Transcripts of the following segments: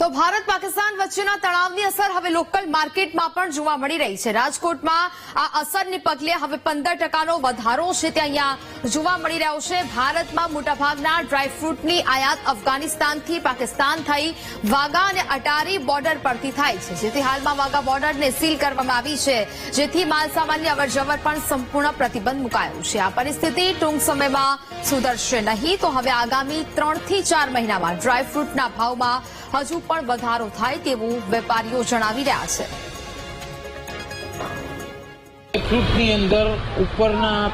તો ભારત પાકિસ્તાન વચ્ચેના તણાવની અસર હવે લોકલ માર્કેટમાં પણ જોવા મળી રહી છે. રાજકોટમાં આ અસરને પગલે હવે પંદર ટકાનો વધારો છે તે અહીંયા જોવા મળી રહ્યો છે. ભારતમાં મોટાભાગના ડ્રાયફ્રૂટની આયાત અફઘાનિસ્તાનથી પાકિસ્તાન થઈ વાગા અને અટારી બોર્ડર પરથી થાય છે. જેથી હાલમાં વાગા બોર્ડરને સીલ કરવામાં આવી છે. જેથી માલસામાનની અવરજવર પણ સંપૂર્ણ પ્રતિબંધ મુકાયો છે. આ પરિસ્થિતિ ટૂંક સમયમાં સુધરશે નહીં. તો હવે આગામી ત્રણથી ચાર મહિનામાં ડ્રાયફ્રૂટના ભાવમાં હજુ પણ વધારો થાય તેવું વેપારીઓ જણાવી રહ્યા છે. ફ્રૂટની અંદર ઉપરના,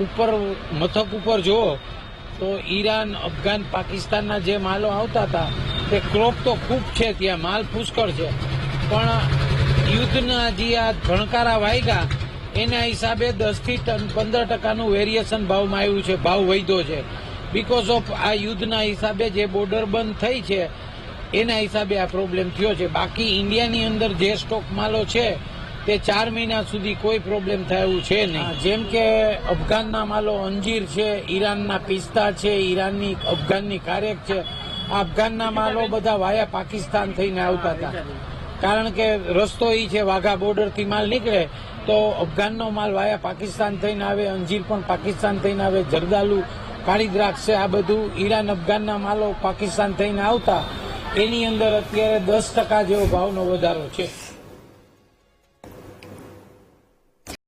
ઉપર, મથક ઉપર જુઓ, તો ઈરાન, અફઘાન, પાકિસ્તાનના જે માલો આવતા હતા, તે ક્રોપ તો ખૂબ છે ત્યાં, માલ પુષ્કળ છે. પણ યુદ્ધના જે આ ભણકારા વાયગા, એના હિસાબે દસથી પંદર ટકાનું વેરિએશન ભાવમાં આવ્યું છે, ભાવ વધ્યો છે. બીકોઝ ઓફ આ યુદ્ધના હિસાબે જે બોર્ડર બંધ થઈ છે એના હિસાબે આ પ્રોબ્લેમ થયો છે. બાકી ઇન્ડિયાની અંદર જે સ્ટોક માલો છે તે ચાર મહિના સુધી કોઈ પ્રોબ્લેમ થયું છે નહીં. જેમ કે અફઘાનના માલો અંજીર છે ઈરાનના પિસ્તા છે ઈરાનની અફઘાનની કારેક છે. આ અફઘાનના માલો બધા વાયા પાકિસ્તાન થઈને આવતા હતા. કારણ કે રસ્તો એ છે વાઘા બોર્ડરથી માલ નીકળે તો અફઘાનનો માલ વાયા પાકિસ્તાન થઈને આવે અંજીર પણ પાકિસ્તાન થઈને આવે જરદાલુ કાળી દ્રાક્ષ છે આ બધું ઈરાન અફઘાનના માલો પાકિસ્તાન થઈને આવતા. એની અંદર અત્યારે દસ ટકા જેવો ભાવનો વધારો છે.